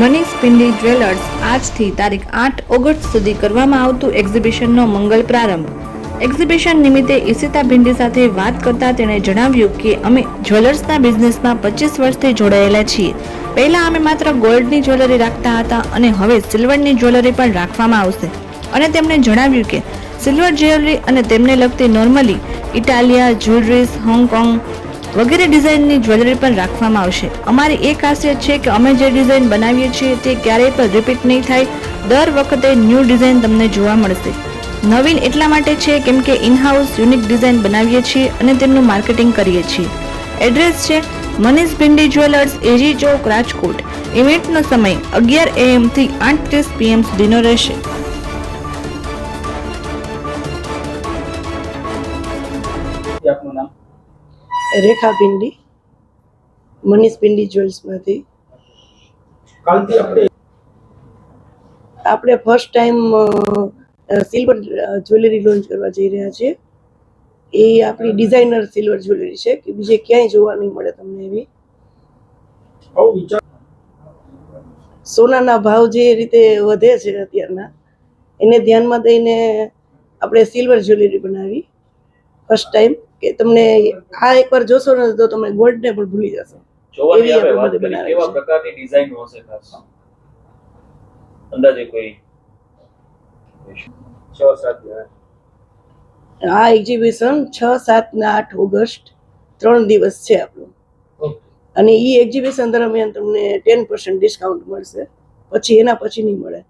Manish પિંડી jewellers આજથી તારીખ આઠ ઓગસ્ટ સુધી કરવામાં આવતું એક્ઝિબિશનનો મંગલ પ્રારંભ. એક્ઝિબિશન નિમિત્તે ઈશિતા ભિંડી સાથે વાત કરતા તેણે જણાવ્યું કે અમે જ્વેલર્સના બિઝનેસમાં પચીસ વર્ષથી જોડાયેલા છીએ. પહેલા અમે માત્ર ગોલ્ડની જ્વેલરી રાખતા હતા અને હવે સિલ્વરની જ્વેલરી પણ રાખવામાં આવશે. અને તેમણે જણાવ્યું કે સિલ્વર જ્વેલરી અને તેમને લગતી નોર્મલી ઇટાલિયા, જ્વેલરીઝ, હોંગકોંગ વગેરે ડિઝાઇનની જ્વેલરી પણ રાખવામાં આવશે. અમારી એ ખાસિયત છે કે અમે જે ડિઝાઇન બનાવીએ છીએ તે ક્યારેય પણ રિપીટ નહીં થાય. દર વખતે ન્યૂ ડિઝાઇન તમને જોવા મળશે. નવીન એટલા માટે છે કેમ કે ઇનહાઉસ યુનિક ડિઝાઇન બનાવીએ છીએ અને તેમનું માર્કેટિંગ કરીએ છીએ. એડ્રેસ છે Manish Bhindi jewellers A G Chowk, Rajkot. ઇવેન્ટનો સમય અગિયાર એએમથી આઠ ત્રીસ પીએમ સુધીનો રહેશે. આપનું નામ? રેખા પિંડી મનીષ પિંડી જ્વેલ્સમાંથી આપણે આપણે first time silver jewellery launch કરવા જઈ રહ્યા છીએ. એ આપણી ડિઝાઇનર સિલ્વર જ્વેલરી છે કે બીજે ક્યાંય જોવા નહીં મળે તમને એવી. સોનાના ભાવ જે રીતે વધે છે અત્યારના એને ધ્યાનમાં દઈને આપણે સિલ્વર જ્વેલરી બનાવી. ફર્સ્ટ ટાઈમ કે તમને આ એકવાર જોશો ને તો તમે ગોલ્ડને પણ ભૂલી જશો. જોવાની આપણે વાત કરી કેવા પ્રકારની ડિઝાઇન હશે ખાસ? અંદાજે કોઈ? છ સાત આ એક્ઝિબિશન છ સાત ને આઠ ઓગસ્ટ ત્રણ દિવસ છે આપણું. અને એ એક્ઝિબિશન દરમિયાન તમને ટેન પર્સન્ટ ડિસ્કાઉન્ટ મળશે. પછી એના પછી નહીં મળે.